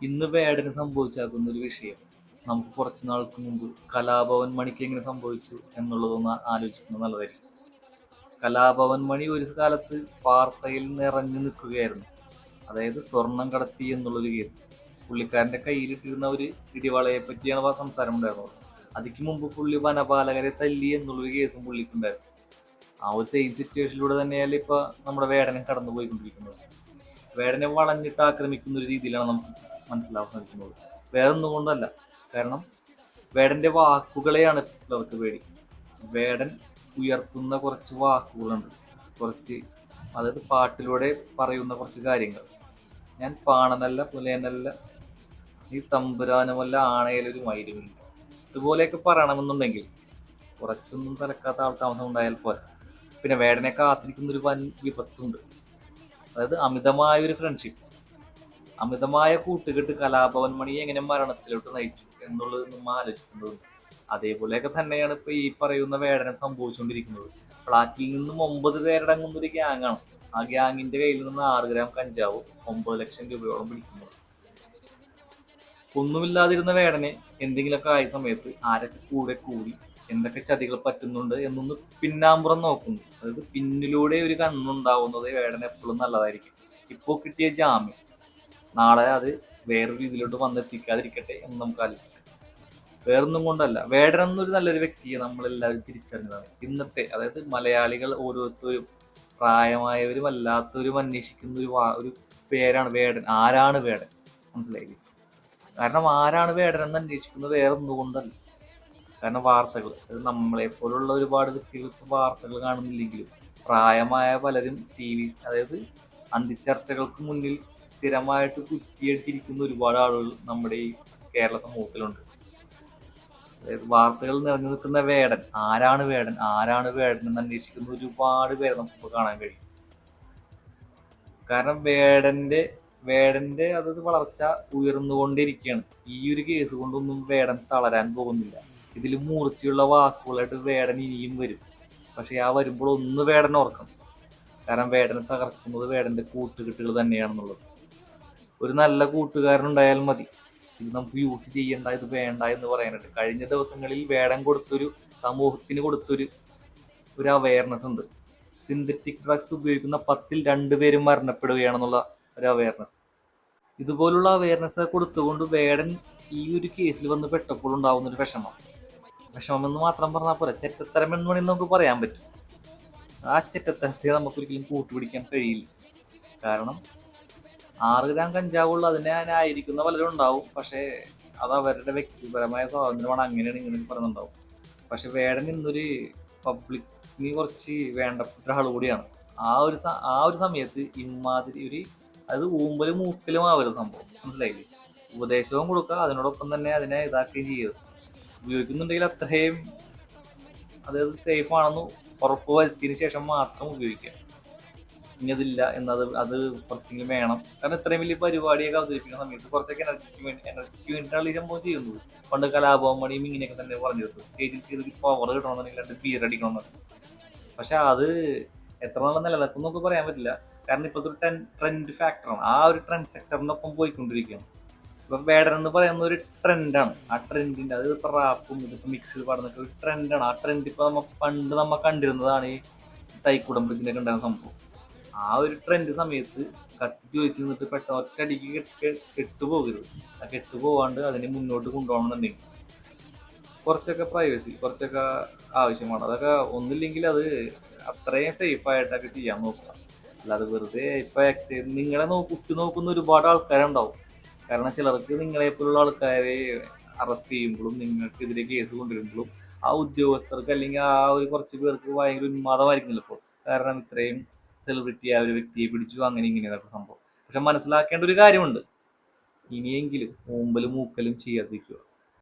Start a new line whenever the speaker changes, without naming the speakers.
ഇന്ന് വേടന് സംഭവിച്ചാക്കുന്ന ഒരു വിഷയം. നമുക്ക് കുറച്ച് നാൾക്ക് മുമ്പ് കലാഭവൻ മണിക്ക് എങ്ങനെ സംഭവിച്ചു എന്നുള്ളതൊന്ന് ആലോചിക്കുന്നത് നല്ലതായിരിക്കും. കലാഭവൻ മണി ഒരു കാലത്ത് വാർത്തയിൽ നിറഞ്ഞു നിൽക്കുകയായിരുന്നു. അതായത് സ്വർണം കടത്തി എന്നുള്ളൊരു കേസ്. പുള്ളിക്കാരന്റെ കയ്യിലിട്ടിരുന്ന ഒരു ഇടിവളയെ പറ്റിയാണ് ആ സംസാരം ഉണ്ടായിരുന്നത് അതിക്ക് മുമ്പ് പുള്ളി വനപാലകരെ തല്ലി എന്നുള്ളൊരു കേസും പുള്ളിക്കുണ്ടായിരുന്നു. ആ ഒരു സെയിം സിറ്റുവേഷനിലൂടെ തന്നെയല്ലേ ഇപ്പൊ നമ്മുടെ വേടനെ കടന്നു പോയിക്കൊണ്ടിരിക്കുന്നത് വേടനെ വളഞ്ഞിട്ട് ആക്രമിക്കുന്ന ഒരു രീതിയിലാണ് നമുക്ക് മനസ്സിലാക്കാൻ ശ്രമിക്കുന്നത് വേറെ ഒന്നും കൊണ്ടല്ല. കാരണം വേടന്റെ വാക്കുകളെയാണ് ചിലർക്ക് പേടി. വേടൻ ഉയർത്തുന്ന കുറച്ച് വാക്കുകളുണ്ട്. കുറച്ച് അതായത് പാട്ടിലൂടെ പറയുന്ന കുറച്ച് കാര്യങ്ങൾ. ഞാൻ പാണനല്ല പുലയനല്ല ഈ തമ്പുരാനുമല്ല ആണയിലൊരു മൈരുമില്ല ഇതുപോലെയൊക്കെ പറയണമെന്നുണ്ടെങ്കിൽ കുറച്ചൊന്നും തലക്കാത്ത ആൾ താമസം ഉണ്ടായാൽ പോരാ. പിന്നെ വേടനെ കാത്തിരിക്കുന്ന ഒരു വൻ വിപത്തുണ്ട്. അതായത് അമിതമായ ഒരു ഫ്രണ്ട്ഷിപ്പ് അമിതമായ കൂട്ടുകെട്ട് കലാഭവൻ മണി എങ്ങനെ മരണത്തിലോട്ട് നയിച്ചു എന്നുള്ളത് നമ്മൾ ആലോചിക്കേണ്ടതുണ്ട്. അതേപോലെയൊക്കെ തന്നെയാണ് ഇപ്പൊ ഈ പറയുന്ന വേടനം സംഭവിച്ചുകൊണ്ടിരിക്കുന്നത്. ഫ്ളാറ്റിൽ നിന്നും ഒമ്പത് പേരടങ്ങുന്ന ഒരു ഗ്യാങ്ങാണ് ആ ഗ്യാങ്ങിന്റെ കയ്യിൽ നിന്ന് ആറ് ഗ്രാം കഞ്ചാവും ഒമ്പത് ലക്ഷം രൂപയോളം പിടിക്കുന്നത് ഒന്നുമില്ലാതിരുന്ന വേടനെ എന്തെങ്കിലുമൊക്കെ ആയ സമയത്ത് ആരൊക്കെ കൂടെ കൂടി എന്തൊക്കെ ചതികൾ പറ്റുന്നുണ്ട് എന്നൊന്ന് പിന്നാമ്പുറം നോക്കുന്നു. അതായത് പിന്നിലൂടെ ഒരു കണ്ണുണ്ടാവുന്നത് വേടന എപ്പോഴും നല്ലതായിരിക്കും. ഇപ്പോൾ കിട്ടിയ ജാമ്യം. നാളെ അത് വേറൊരു രീതിയിലോട്ട് വന്നെത്തിക്കാതിരിക്കട്ടെ എന്ന് നമുക്ക് ആലോചിക്കാം. വേറൊന്നും കൊണ്ടല്ല. വേടൻ എന്നൊരു നല്ലൊരു വ്യക്തിയെ നമ്മളെല്ലാവരും തിരിച്ചറിഞ്ഞതാണ്. ഇന്നത്തെ അതായത് മലയാളികൾ ഓരോരുത്തരും പ്രായമായവരും അല്ലാത്തവരും അന്വേഷിക്കുന്ന ഒരു ഒരു പേരാണ് വേടൻ. ആരാണ് വേടൻ? മനസ്സിലായില്ലേ? കാരണം ആരാണ് വേടൻ എന്ന് അന്വേഷിക്കുന്നത് വേറെ ഒന്നുകൊണ്ടല്ല കാരണം വാർത്തകൾ. അത് നമ്മളെ പോലുള്ള ഒരുപാട് വ്യക്തികൾക്ക് വാർത്തകൾ കാണുന്നില്ലെങ്കിലും പ്രായമായ പലരും ടി വി അതായത് അന്തിച്ചർച്ചകൾക്ക് മുന്നിൽ സ്ഥിരമായിട്ട് കുത്തിയടിച്ചിരിക്കുന്ന ഒരുപാട് ആളുകൾ നമ്മുടെ ഈ കേരള സമൂഹത്തിലുണ്ട് അതായത് വാർത്തകൾ നിറഞ്ഞു നിൽക്കുന്ന വേടൻ ആരാണ് വേടൻ ആരാണ് വേടൻ എന്ന് അന്വേഷിക്കുന്ന ഒരുപാട് പേരെ നമുക്ക് കാണാൻ കഴിയും. കാരണം വേടന്റെ വേടന്റെ അതത് വളർച്ച ഉയർന്നുകൊണ്ടിരിക്കുകയാണ്. ഈ ഒരു കേസ് കൊണ്ടൊന്നും വേടൻ തളരാൻ പോകുന്നില്ല. ഇതിൽ മൂർച്ചയുള്ള വാക്കുകളായിട്ട് വേടൻ ഇനിയും വരും. പക്ഷെ ആ വരുമ്പോൾ ഒന്ന് വേടൻ ഓർക്കണം. കാരണം വേടനെ തകർക്കുന്നത് വേടന്റെ കൂട്ടുകെട്ടുകൾ തന്നെയാണെന്നുള്ളത്. ഒരു നല്ല കൂട്ടുകാരൻ ഉണ്ടായാൽ മതി. ഇത് നമുക്ക് യൂസ് ചെയ്യണ്ട ഇത് വേണ്ട എന്ന് പറയാനായിട്ട്. കഴിഞ്ഞ ദിവസങ്ങളിൽ വേടം കൊടുത്തൊരു സമൂഹത്തിന് കൊടുത്തൊരു ഒരു അവയർനെസ് ഉണ്ട്. സിന്തറ്റിക് ഡ്രഗ്സ് ഉപയോഗിക്കുന്ന പത്തിൽ രണ്ടുപേരും മരണപ്പെടുകയാണെന്നുള്ള ഒരു അവയർനെസ് ഇതുപോലുള്ള അവയർനെസ് കൊടുത്തുകൊണ്ട് വേടൻ ഈ ഒരു കേസിൽ വന്ന് പെട്ടപ്പോൾ ഉണ്ടാവുന്ന ഒരു വിഷമം. വിഷമം എന്ന് മാത്രം പറഞ്ഞാൽ പോരാ. ചെറ്റത്തരം എന്ന് വേണമെങ്കിൽ നമുക്ക് പറയാൻ പറ്റും. ആ ചെറ്റത്തരത്തെ നമുക്കൊരിക്കലും കൂട്ടുപിടിക്കാൻ കഴിയില്ല. കാരണം ആറ് ഗ്രാം കഞ്ചാവുള്ള. അതിനെ ആയിരിക്കുന്ന പലരും ഉണ്ടാവും. പക്ഷേ അത് അവരുടെ വ്യക്തിപരമായ സ്വാതന്ത്ര്യമാണ്. അങ്ങനെയാണ് ഇങ്ങനെ പറയുന്നുണ്ടാവും. പക്ഷെ വേടൻ ഇന്നൊരു പബ്ലിക്കിന് കുറച്ച് വേണ്ടപ്പെട്ട ആൾ കൂടിയാണ്. ആ ഒരു ആ ഒരു സമയത്ത് ഇമാതിരി ഒരു അത് ഊമ്പലും മൂക്കലും ആവരുത് സംഭവം. മനസ്സിലായില്ലേ? ഉപദേശവും കൊടുക്കുക അതിനോടൊപ്പം തന്നെ അതിനെ ഇതാക്കുകയും ചെയ്യുക. ഉപയോഗിക്കുന്നുണ്ടെങ്കിൽ അത്രയും അതായത് സേഫ് ആണെന്ന് ഉറപ്പ് വരുത്തിയതിന് ശേഷം മാത്രം ഉപയോഗിക്കുക. ഇനി അതില്ല എന്നത് അത് കുറച്ചെങ്കിലും വേണം. കാരണം ഇത്രയും വലിയ പരിപാടിയൊക്കെ അവതരിപ്പിക്കുന്ന സമയത്ത് കുറച്ചൊക്കെ എനർജിക്ക് വേണ്ടി എനർജിക്ക് ഈ സംഭവം ചെയ്യുന്നത്. പണ്ട് കലാഭവൻ മണിയും ഇങ്ങനെയൊക്കെ തന്നെ പറഞ്ഞിരുന്നു സ്റ്റേജിൽ കയറി പവർ കിട്ടണമെന്നുണ്ടെങ്കിൽ രണ്ട് ബിയർ അടിക്കണമെന്നു പക്ഷെ അത് എത്ര നാളെ നിലനിൽക്കും ഒക്കെ പറയാൻ പറ്റില്ല. കാരണം ഇപ്പോഴത്തെ ഒരു ട്രെൻഡ് ഫാക്ടറാണ് ആ ഒരു ട്രെൻഡ് സെക്ടറിനൊപ്പം പോയിക്കൊണ്ടിരിക്കുകയാണ്. ഇപ്പൊ വേടൻ എന്ന് പറയുന്ന ഒരു ട്രെൻഡാണ് ആ ട്രെൻഡിന്റെ അത് ഇപ്പൊ റാപ്പും ഇതിപ്പോ മിക്സ് ചെയ്ത് പാടുന്നൊക്കെ ഒരു ട്രെൻഡാണ് ആ ട്രെൻഡ് ഇപ്പൊ നമ്മൾ പണ്ട് നമ്മ കണ്ടിരുന്നതാണ് ഈ തൈക്കുടം ബ്രിഡ്ജിനൊക്കെ ഉണ്ടായിരുന്ന സംഭവം. ആ ഒരു ട്രെൻഡ് സമയത്ത് കത്തി ചോദിച്ചു നിന്നിട്ട് പെട്ടെന്ന് ഒറ്റയടിക്ക് കെട്ട് കെട്ടുപോകരുത് ആ കെട്ടുപോകാണ്ട് അതിനെ മുന്നോട്ട് കൊണ്ടുപോകണം കൊണ്ടുപോകണമെന്നുണ്ടെങ്കിൽ കുറച്ചൊക്കെ പ്രൈവസി കുറച്ചൊക്കെ ആവശ്യമാണ്. അതൊക്കെ ഒന്നില്ലെങ്കിൽ അത് അത്രയും സേഫ് ആയിട്ടൊക്കെ ചെയ്യാൻ നോക്കുക. അല്ലാതെ വെറുതെ ഇപ്പൊ എക്സൈസ് നിങ്ങളെ നോക്കി ഉറ്റു നോക്കുന്ന ഒരുപാട് ആൾക്കാരുണ്ടാവും. കാരണം ചിലർക്ക് നിങ്ങളെ പോലുള്ള ആൾക്കാരെ അറസ്റ്റ് ചെയ്യുമ്പോഴും നിങ്ങൾക്കെതിരെ കേസ് കൊണ്ടുവരുമ്പോഴും ആ ഉദ്യോഗസ്ഥർക്ക് അല്ലെങ്കിൽ ആ ഒരു കുറച്ച് പേർക്ക് ഭയങ്കര ഉന്മാദമായിരിക്കുന്നില്ല ഇപ്പോൾ. കാരണം ഇത്രയും സെലിബ്രിറ്റി ആ ഒരു വ്യക്തിയെ പിടിച്ചു അങ്ങനെ ഇങ്ങനെ ഇതൊക്കെ സംഭവം. പക്ഷെ മനസ്സിലാക്കേണ്ട ഒരു കാര്യമുണ്ട്. ഇനിയെങ്കിലും ഓമ്പലും മൂക്കലും ചെയ്യാതിരിക്കുക.